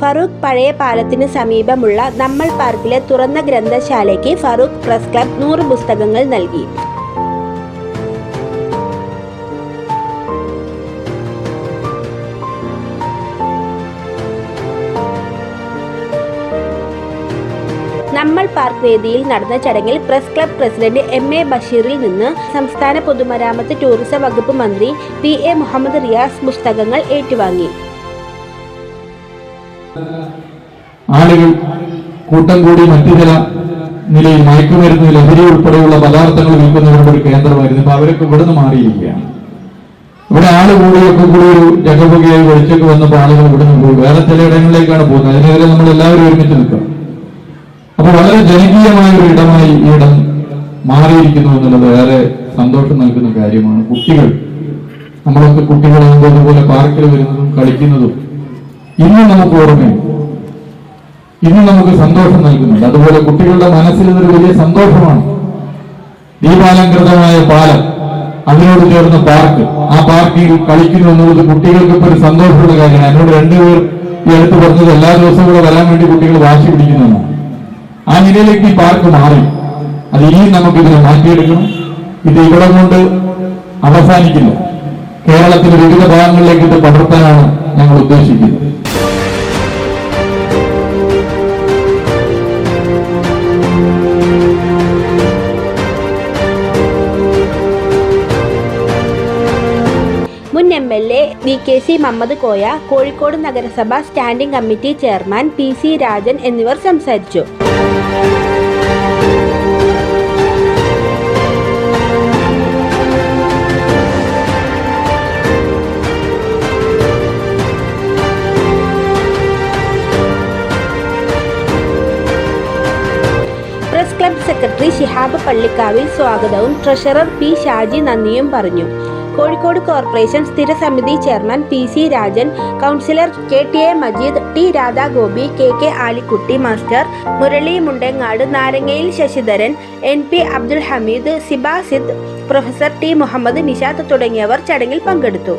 ഫറൂഖ് പഴയ പാലത്തിന് സമീപമുള്ള നമ്മൾ പാർക്കിലെ തുറന്ന ഗ്രന്ഥശാലയ്ക്ക് ഫറൂഖ് പ്രസ് ക്ലബ് നൂറ് പുസ്തകങ്ങൾ നൽകി. നമ്മൾ പാർക്ക് വേദിയിൽ നടന്ന ചടങ്ങിൽ press club president M A ബഷീറിൽ നിന്ന് സംസ്ഥാന പൊതുമരാമത്ത് ടൂറിസം വകുപ്പ് മന്ത്രി പി എ മുഹമ്മദ് റിയാസ് പുസ്തകങ്ങൾ ഏറ്റുവാങ്ങി. ആളുകൾ കൂട്ടം കൂടി മറ്റു ചില നിലയിൽ മയക്കുമരുന്ന് ലഹരി ഉൾപ്പെടെയുള്ള പദാർത്ഥങ്ങൾ വിൽക്കുന്നവരുടെ ഒരു കേന്ദ്രമായിരുന്നു. ഇപ്പൊ അവരൊക്കെ ഇവിടുന്ന് മാറിയിരിക്കുകയാണ്. ഇവിടെ ആൾ കൂടിയൊക്കെ കൂടി ഒരു ജഗപുകയായി വെളിച്ചൊക്കെ വന്നപ്പോൾ ആളുകൾ ഇവിടുന്ന് പോയി വേറെ ചില ഇടങ്ങളിലേക്കാണ് പോകുന്നത്. അതിനെതിരെ നമ്മൾ എല്ലാവരും ഒരുമിച്ച് നിൽക്കണം അപ്പൊ വളരെ ജനകീയമായ ഒരു ഇടമായി ഈ ഇടം മാറിയിരിക്കുന്നു എന്നുള്ളത് ഏറെ സന്തോഷം നൽകുന്ന കാര്യമാണ്. കുട്ടികൾ. നമ്മളൊക്കെ കുട്ടികളാകുമ്പോൾ പോലെ പാർക്കിൽ വരുന്നതും കളിക്കുന്നതും ഇന്നും നമുക്ക് ഓർമ്മയുണ്ട്. ഇന്ന് നമുക്ക് സന്തോഷം നൽകുന്നുണ്ട്. അതുപോലെ കുട്ടികളുടെ മനസ്സിൽ ഇതൊരു വലിയ സന്തോഷമാണ്. ദീപാലങ്കൃതമായ പാലം. അതിനോട് ചേർന്ന പാർക്ക്. ആ പാർക്കിൽ കളിക്കുന്നു എന്നുള്ളത് കുട്ടികൾക്ക് ഇപ്പൊ ഒരു സന്തോഷമുള്ള കാര്യമാണ്. എന്നോട് രണ്ടുപേർ ഈ അടുത്ത് പറഞ്ഞത് എല്ലാ ദിവസവും കൂടെ വരാൻ വേണ്ടി കുട്ടികൾ വാശി പിടിക്കുന്നതാണ്. ആ നിലയിലേക്ക് ഈ പാർക്ക് മാറി. അത് ഇനിയും നമുക്ക് ഇതിനെ മാറ്റിയെടുക്കണം. ഇത് ഇവിടെ കൊണ്ട് അവസാനിക്കില്ല കേരളത്തിലെ വിവിധ ഭാഗങ്ങളിലേക്ക് ഇത് പകർത്താനാണ് ഞങ്ങൾ ഉദ്ദേശിക്കുന്നത്. M L A V K C Muhammad Koya Kozhikode നഗരസഭ standing committee chairman P C Rajan എന്നിവർ സംസാരിച്ചു. ക്ലബ് സെക്രട്ടറി ശിഹാബ് പള്ളിക്കാവിൽ സ്വാഗതവും ട്രഷറർ പി ഷാജി നന്ദിയും പറഞ്ഞു. Kozhikode corporation സ്ഥിരസമിതി chairman P C Rajan councillor K T A Majeed T Radhagopi K K Alikutty master Murali Mundangad Narangayil Sasidharan N P Abdul Hameed സിബാസിദ് professor T Muhammad Nishad തുടങ്ങിയവർ ചടങ്ങിൽ പങ്കെടുത്തു.